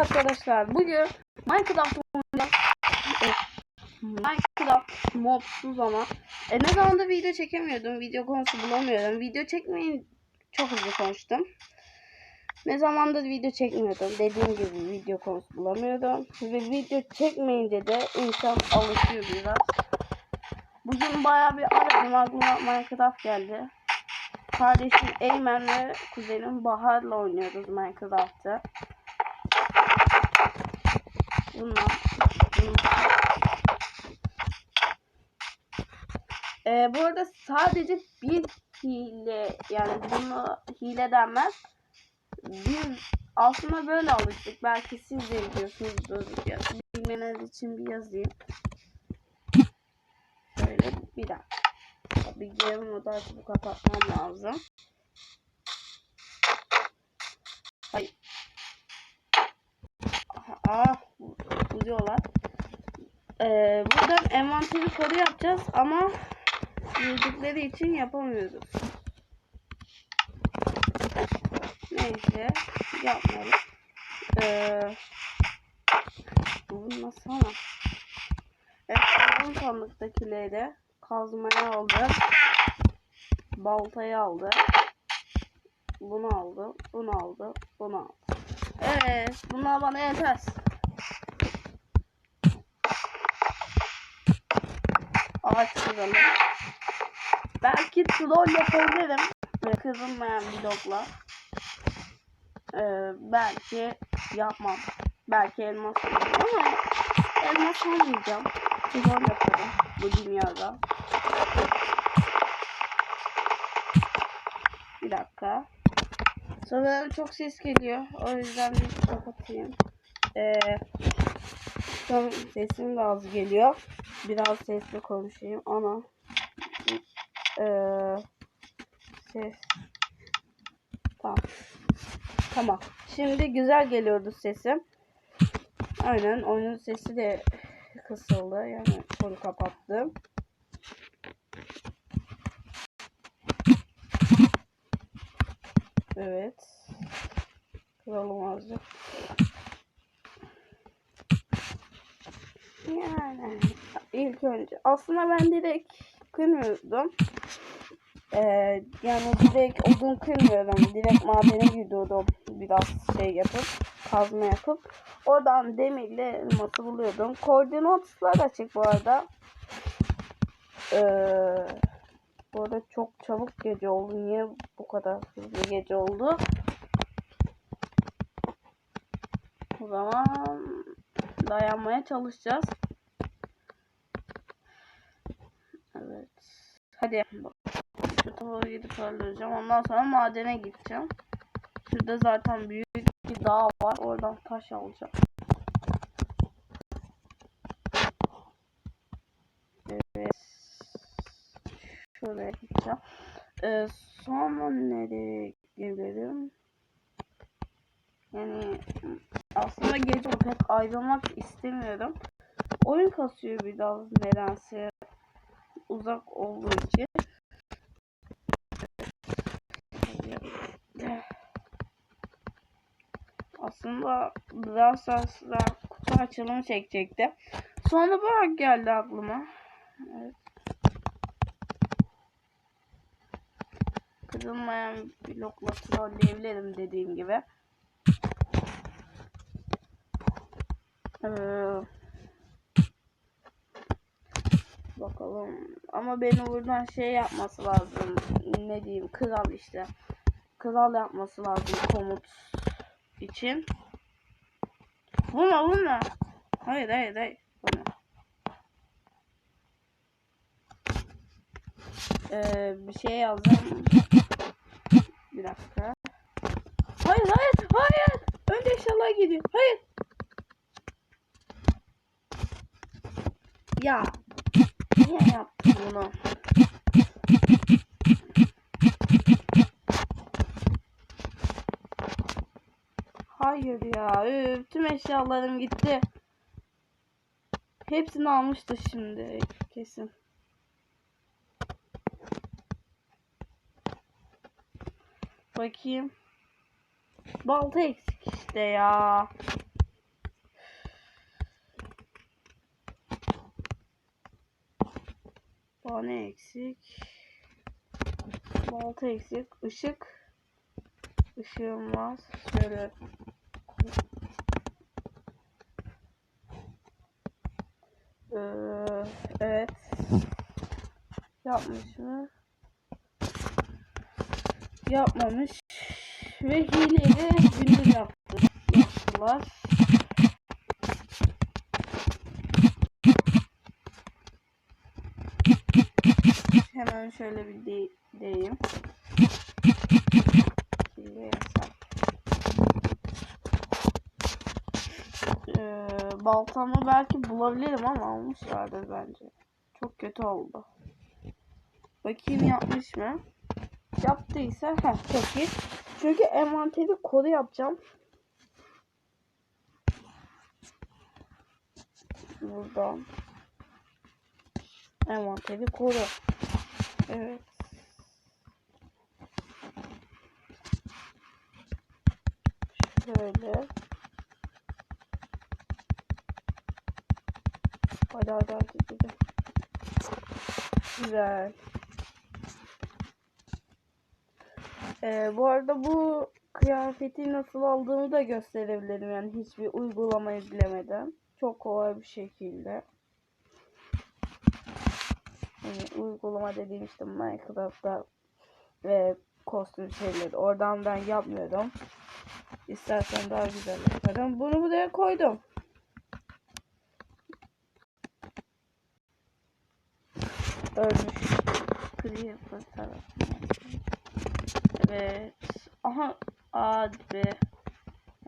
arkadaşlar. Bugün Minecraft Minecraft modsuz ama. E, ne zamandır video çekemiyordum. Video konusu bulamıyordum. Video çekmeyin çok hızlı konuştum. Ne zamandır video çekmiyordum. Dediğim gibi video konusu bulamıyordum. Ve video çekmeyince de insan alışıyor biraz. Bugün bayağı bir aradım. Aklıma Minecraft geldi. Kardeşim Eymen ve kuzenim Bahar'la oynuyoruz Minecraft'ta. Bunlar. Ee, bu arada sadece bir hile yani bunu hile denmez. Biz aslında böyle alıştık. Belki siz de biliyorsunuzdur. Bilmeniz için bir yazayım. Şöyle bir dakika. Bir game modu açıp kapatmam lazım. Hayır. Ah, buluyorlar. Ee, buradan envanteri kodu yapacağız ama girdikleri için yapamıyoruz. Neyse yapmayalım. Ee, bu nasıl ama? Evet, son sandıktakileri de kazmayı aldı. Baltayı aldı. Bunu aldı. Bunu aldı. Bunu aldı. Evet. Bunlar bana yeter. Ağaç kıralım. Belki troll yapabilirim. Kırılmayan blokla. Ee, belki yapmam. Belki elmas ama elmas olmayacağım. Troll yaparım bu dünyada. Bir dakika. Sanırım çok ses geliyor. O yüzden bir kapatayım. Ee, son sesim de az geliyor. Biraz sesli konuşayım ama ee, ses tamam. Tamam. Şimdi güzel geliyordu sesim. Aynen oyunun sesi de kısıldı. Yani konu kapattım. Evet. Kıralım azıcık. Yani ilk önce aslında ben direkt kırmıyordum. Ee, yani direkt odun kırmıyordum. Direkt madene gidiyordum. Biraz şey yapıp kazma yapıp oradan demirle elması buluyordum. Koordinatlar açık bu arada. Ee, bu arada çok çabuk gece oldu. Niye bu kadar hızlı gece oldu? O zaman dayanmaya çalışacağız. Evet. Hadi. Şu tavuğu gidip öldüreceğim. Ondan sonra madene gideceğim. Şurada zaten büyük bir dağ var. Oradan taş alacağım. Evet. Şuraya gideceğim. Ee, sonra nereye gelirim? Yani aslında gece pek ayrılmak istemiyorum. Oyun kasıyor biraz nedense uzak olduğu için. Aslında biraz sonra kutu açılımı çekecekti. Sonra bu geldi aklıma. Evet. Kırılmayan blokla trolleyebilirim dediğim gibi. Ee, bakalım. Ama beni buradan şey yapması lazım. Ne diyeyim? Kral işte. Kral yapması lazım komut için. Vurma vurma. Hayır hayır hayır. Vurma. Ee, bir şey yazacağım. Bir dakika. Hayır hayır hayır. Önce eşyalar gidiyor. Hayır. Ya. Niye yaptın bunu? Hayır ya. Üf, tüm eşyalarım gitti. Hepsini almıştı şimdi kesin. Bakayım. Balta eksik işte ya. Bane eksik. Balta eksik. Işık. Işığım var. Şöyle. Ee, evet. Yapmış mı? Yapmamış. Ve hileyle gündüz yaptı. Yaptılar. Hemen şöyle bir de deyim. Hile yasak. Ee, baltamı belki bulabilirim ama almışlardır bence. Çok kötü oldu. Bakayım yapmış mı? Yaptıysa heh, çok iyi. Çünkü envanteri kodu yapacağım. Buradan. Envanteri koru. Evet. Şöyle. Hadi hadi hadi hadi. Güzel. Ee, bu arada bu kıyafeti nasıl aldığımı da gösterebilirim yani hiçbir uygulama izlemeden. Çok kolay bir şekilde. Yani uygulama dediğim işte Minecraft'ta ve kostüm şeyleri. Oradan ben yapmıyorum. İstersen daha güzel yaparım. Bunu buraya koydum. Ölmüş. Creeper tarafından. Evet. Aha. Abi.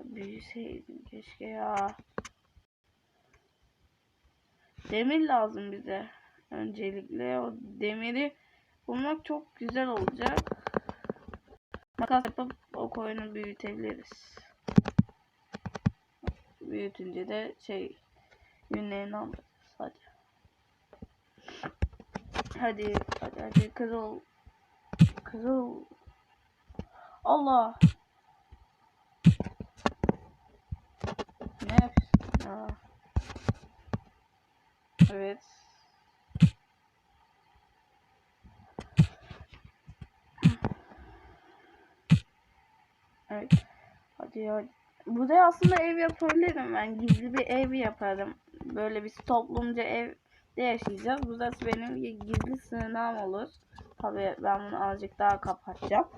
Büyüseydim keşke ya. Demir lazım bize. Öncelikle o demiri bulmak çok güzel olacak. Makas yapıp o koyunu büyütebiliriz. Büyütünce de şey yünlerini alırız. Hadi. Hadi hadi hadi kızıl. Kızıl. Allah. Ne yapıyorsun? Evet. Evet. Hadi ya. Burada aslında ev yapabilirim ben. Gizli bir ev yaparım. Böyle bir toplumca evde yaşayacağız. Burası benim gizli sığınağım olur. Tabii ben bunu azıcık daha kapatacağım.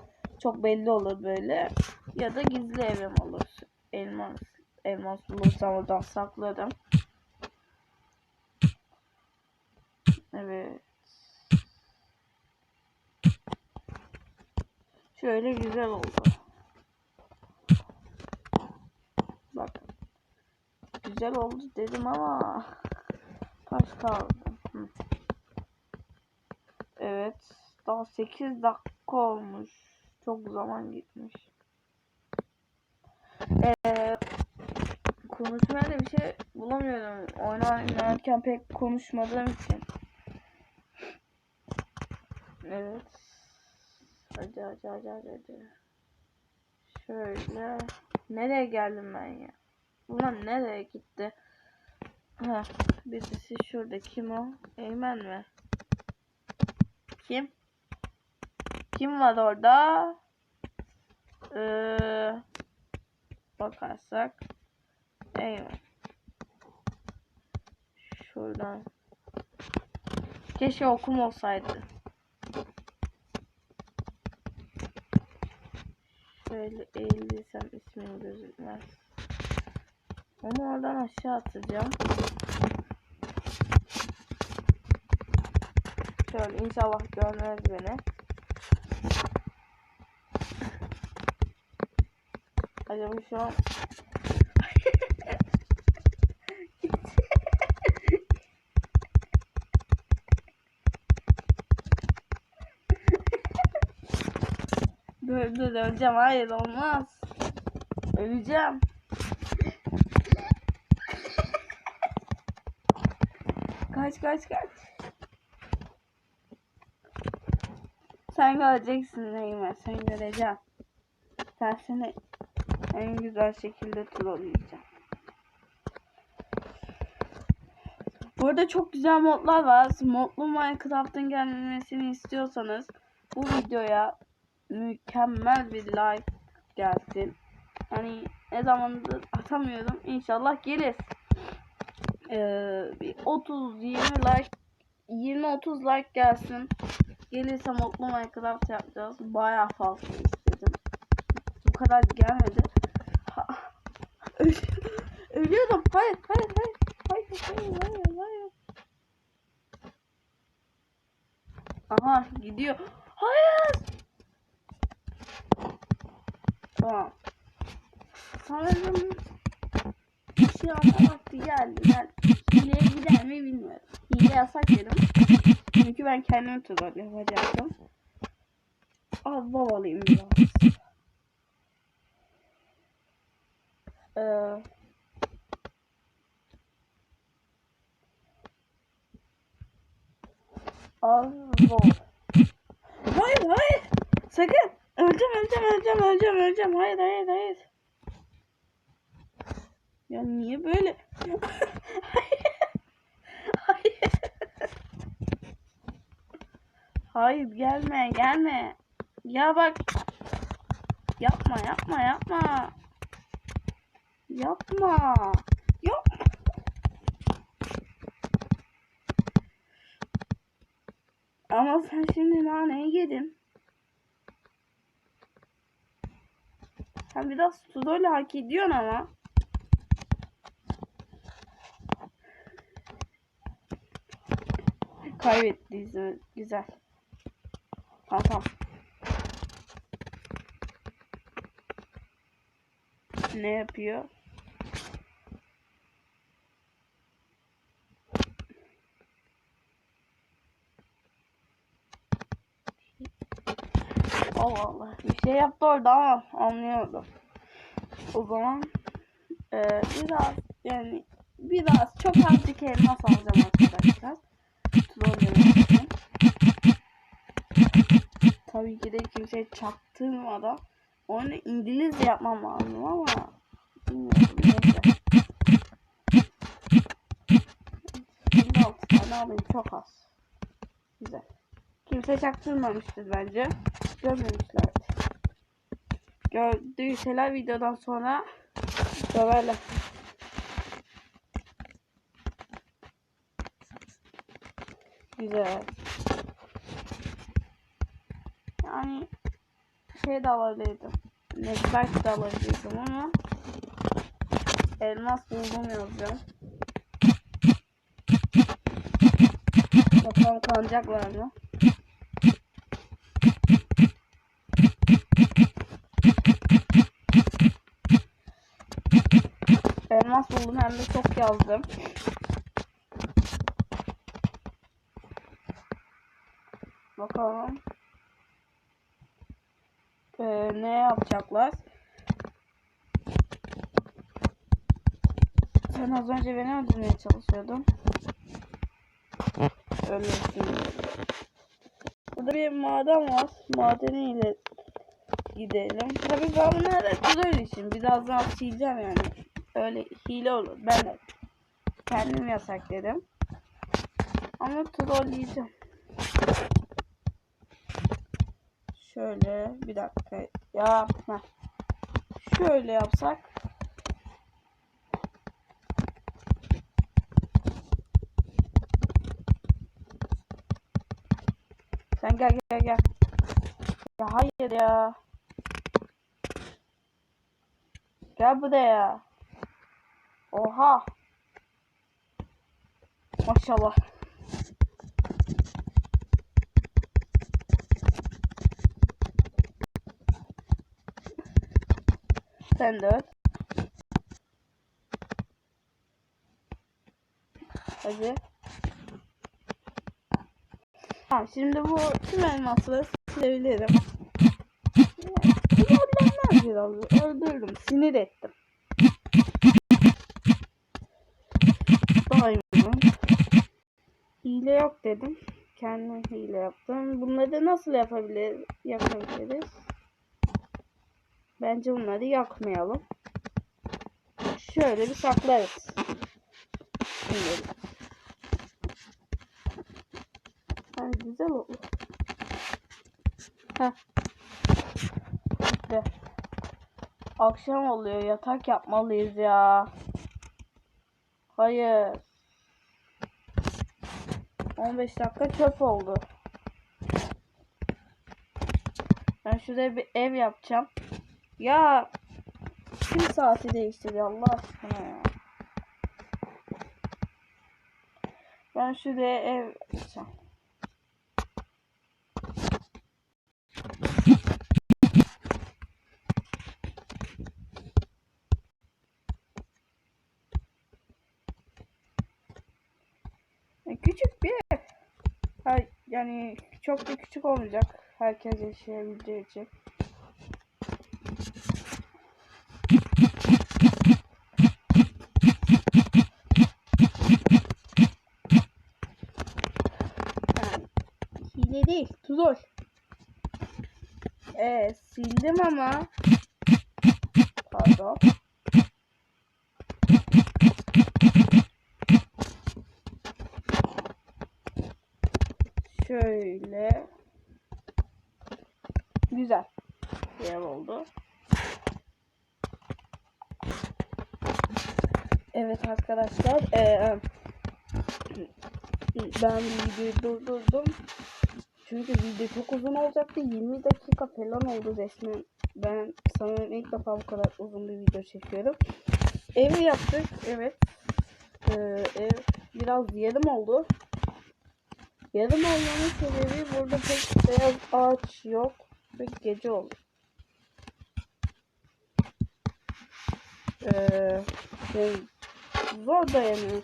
Çok belli olur böyle. Ya da gizli evim olur. Elmas. Elmas bulursam oradan saklarım. Evet. Şöyle güzel oldu. Bak. Güzel oldu dedim ama taş kaldı. Hı. Evet. Daha 8 dakika olmuş. Çok zaman gitmiş. Ee, konuşmaya da bir şey bulamıyorum. Oynarken pek konuşmadığım için. Evet. Hadi hadi hadi hadi. Şöyle. Nereye geldim ben ya? Ulan nereye gitti? Ha, birisi şurada. Kim o? Eymen mi? Kim? Kim var orada? Ee, bakarsak. Eymen. Şuradan. Keşke okum olsaydı. Şöyle eğildiysem ismim gözükmez. Onu oradan aşağı atacağım. Şöyle inşallah görmez beni. Acaba şu an Dur öleceğim. Hayır olmaz. Öleceğim. Kaç kaç kaç. Sen göreceksin Neyme. Sen göreceğim. Ben seni en güzel şekilde trolleyeceğim. Burada çok güzel modlar var. Modlu Minecraft'ın gelmesini istiyorsanız bu videoya mükemmel bir like gelsin. Hani ne zamandır atamıyorum. İnşallah gelir. Ee, bir 30 20 like 20 30 like gelsin. Gelirse modlu Minecraft yapacağız. Bayağı fazla istedim. Bu kadar gelmedi. Ölüyordum. Hayır, hayır, hayır. Hayır, hayır, hayır, hayır. Aha gidiyor. Hayır. Tamam. Sanırım bir şey vakti geldi. Ben hileye gider mi bilmiyorum. Hile yasak dedim. Çünkü ben kendim troll yapacaktım. Az babalıyım biraz. Ee, az bol. Hayır hayır. Sakın. Öleceğim öleceğim öleceğim öleceğim öleceğim. Hayır hayır hayır. Ya niye böyle? hayır. Hayır. Hayır gelme gelme. Ya bak. Yapma yapma yapma. Yapma. Yapma. Ama sen şimdi naneyi yedin. Sen biraz Tudor'la hak ediyorsun ama. Kaybettiysen güzel. Tamam tamam. Ne yapıyor? Allah Allah. Bir şey yaptı orada ama anlıyordum. O zaman e, biraz yani biraz çok azıcık elmas alacağım arkadaşlar. Troll. Tabii ki de kimseye çaktırmadan onu İngilizce yapmam lazım ama bilmiyorum neyse. Şimdi altı tane alayım çok az. Güzel. Kimse çaktırmamıştır bence. Görmemişlerdi. Gördüyseler videodan sonra döverler. Güzel. Yani şey de alabilirdim. Netback de alabilirdim ama elmas buldum yazacağım. Bakalım kalacaklar mı? Elmas buldum hem de çok yazdım. Bakalım. Ee, ne yapacaklar? Sen az önce beni öldürmeye çalışıyordun. Ölüyorsun. Burada bir maden var. Madeniyle gidelim. Tabii ben bunları troll için birazdan sileceğim yani. Öyle hile olur. Ben kendim yasak dedim. Ama trolleyeceğim. Şöyle bir dakika yapma. Şöyle yapsak. Sen gel gel gel. Ya hayır ya. Gel buraya. Oha. Maşallah. Sen de öl. Hadi. Tamam şimdi bu tüm elmasları silebilirim. Öldürdüm. Sinir ettim. Diamond. Hile yok dedim. Kendim hile yaptım. Bunları nasıl yapabilir, yapabiliriz? Bence bunları yakmayalım. Şöyle bir saklarız. Şimdi. Yani güzel olur. Heh. İşte. Akşam oluyor. Yatak yapmalıyız ya. Hayır. 15 dakika çöp oldu. Ben şuraya bir ev yapacağım. Ya kim saati değiştiriyor Allah aşkına ya. Ben şuraya ev yapacağım. E, Küçük bir ev. Ha, yani çok da küçük olmayacak. Herkes yaşayabileceği için. Hile değil. Tuzoş. Evet sildim ama. Pardon. Şöyle. Güzel. Bir oldu. Evet arkadaşlar. eee, ben videoyu durdurdum. Çünkü video çok uzun olacaktı. 20 dakika falan oldu resmen. Ben sanırım ilk defa bu kadar uzun bir video çekiyorum. Evi yaptık. Evet. Eee, ev biraz yarım oldu. Yarım olmanın sebebi burada pek beyaz ağaç yok ve gece oldu. Ee, şey, zor dayanıyor.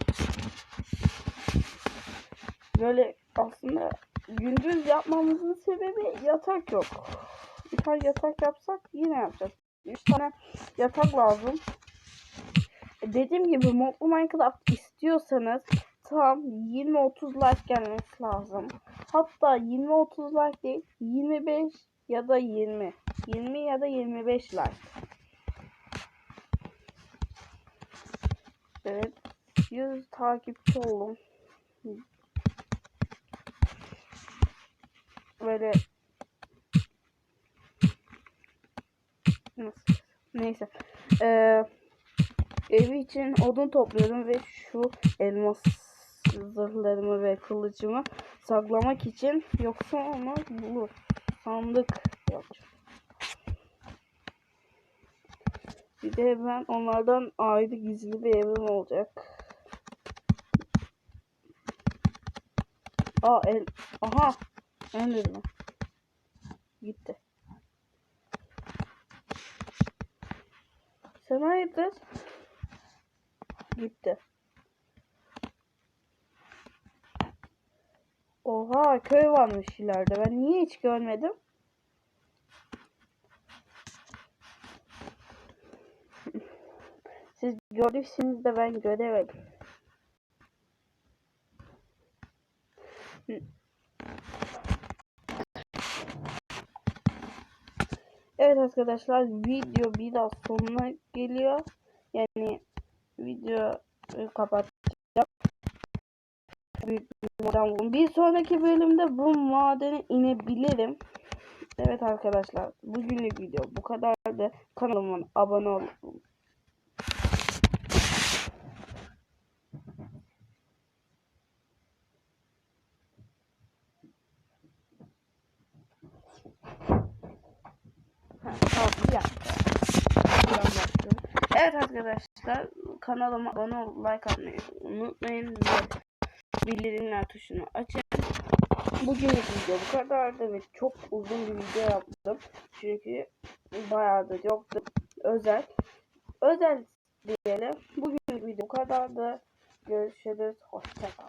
Böyle aslında gündüz yapmamızın sebebi yatak yok. Bir tane yatak yapsak yine yapacağız. Üç tane yatak lazım. Dediğim gibi modlu Minecraft istiyorsanız tam 20-30 like gelmesi lazım. Hatta 20-30 like değil 25 ya da 20. 20 ya da 25 like. Evet. 100 takipçi oldum. Böyle Nasıl? Neyse. Ee, evi için odun topluyorum ve şu elmas zırhlarımı ve kılıcımı saklamak için yoksa onu bulur. Sandık yapacağım. Bir de ben onlardan ayrı gizli bir evim olacak. Aa el aha Enderman. Gitti. Sen hayırdır? Gitti. Oha köy varmış ileride. Ben niye hiç görmedim? Siz gördüyseniz de ben göremedim. Evet arkadaşlar video biraz sonuna geliyor. Yani video kapatacağım. Büyük bir maden buldum. Bir sonraki bölümde bu madene inebilirim. Evet arkadaşlar bugünlük video bu kadardı. Kanalıma abone olun. Evet arkadaşlar kanalıma abone ol, like atmayı unutmayın bildirimler tuşunu açın. Bugünlük video bu kadardı ve çok uzun bir video yaptım. Çünkü bayağı da yoktu. Özel. Özel diyelim. Bugünlük video bu kadardı. Görüşürüz. Hoşçakalın.